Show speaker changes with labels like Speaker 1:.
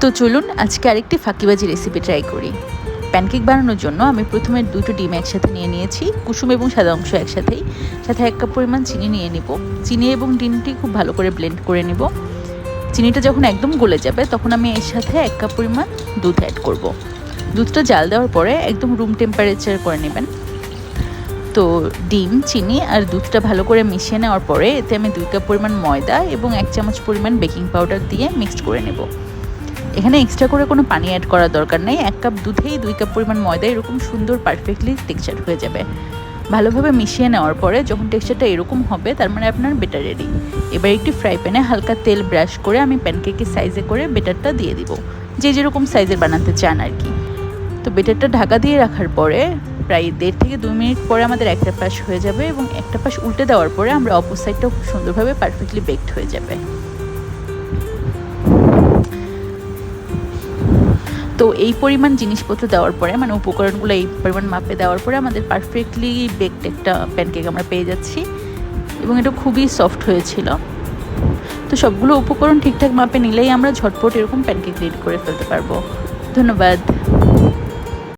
Speaker 1: তো চলুন আজকে আরেকটি ফাঁকিবাজি রেসিপি ট্রাই করি। প্যানকেক বানানোর জন্য আমি প্রথমে দুটো ডিম একসাথে নিয়ে নিয়েছি, কুসুম এবং সাদা অংশ একসাথেই। সাথে এক কাপ পরিমাণ চিনি নিয়ে নিব। চিনি এবং ডিমটি খুব ভালো করে ব্লেন্ড করে নিব। চিনিটা যখন একদম গলে যাবে, তখন আমি এর সাথে এক কাপ পরিমাণ দুধ অ্যাড করব। দুধটা জাল দেওয়ার পরে একদম রুম টেম্পারেচার করে নেবেন। তো ডিম, চিনি আর দুধটা ভালো করে মিশিয়ে নেওয়ার পরে এতে আমি দুই কাপ পরিমাণ ময়দা এবং এক চামচ পরিমাণ বেকিং পাউডার দিয়ে মিক্সড করে নেব। এখানে এক্সট্রা করে কোনো পানি অ্যাড করার দরকার নেই। এক কাপ দুধেই দুই কাপ পরিমাণ ময়দা এরকম সুন্দর পারফেক্টলি টেক্সচার হয়ে যাবে। ভালোভাবে মিশিয়ে নেওয়ার পরে যখন টেক্সচারটা এরকম হবে, তার মানে আপনার বেটার রেডি এবার একটি ফ্রাই প্যানে হালকা তেল ব্রাশ করে আমি প্যানকেকের সাইজে করে বেটারটা দিয়ে দিব। যে যেরকম সাইজের বানাতে চান আর কি। তো বেটারটা ঢাকা দিয়ে রাখার পরে প্রায় দেড় থেকে দুই মিনিট পরে আমাদের একটা পাশ হয়ে যাবে এবং একটা পাশ উল্টে দেওয়ার পরে আমরা অপর সাইডটাও খুব সুন্দরভাবে পারফেক্টলি বেকড হয়ে যাবে। তো এই পরিমাণ জিনিসপত্র দেওয়ার পরে মানে উপকরণগুলো এই পরিমাণ মাপে দেওয়ার পরে আমাদের পারফেক্টলি বেকড একটা প্যানকেক আমরা পেয়ে যাচ্ছি এবং এটা খুবই সফট হয়েছিল। তো সবগুলো উপকরণ ঠিকঠাক মাপে নিলেই আমরা ঝটপট এরকম প্যানকেক রেডি করে ফেলতে পারব। ধন্যবাদ।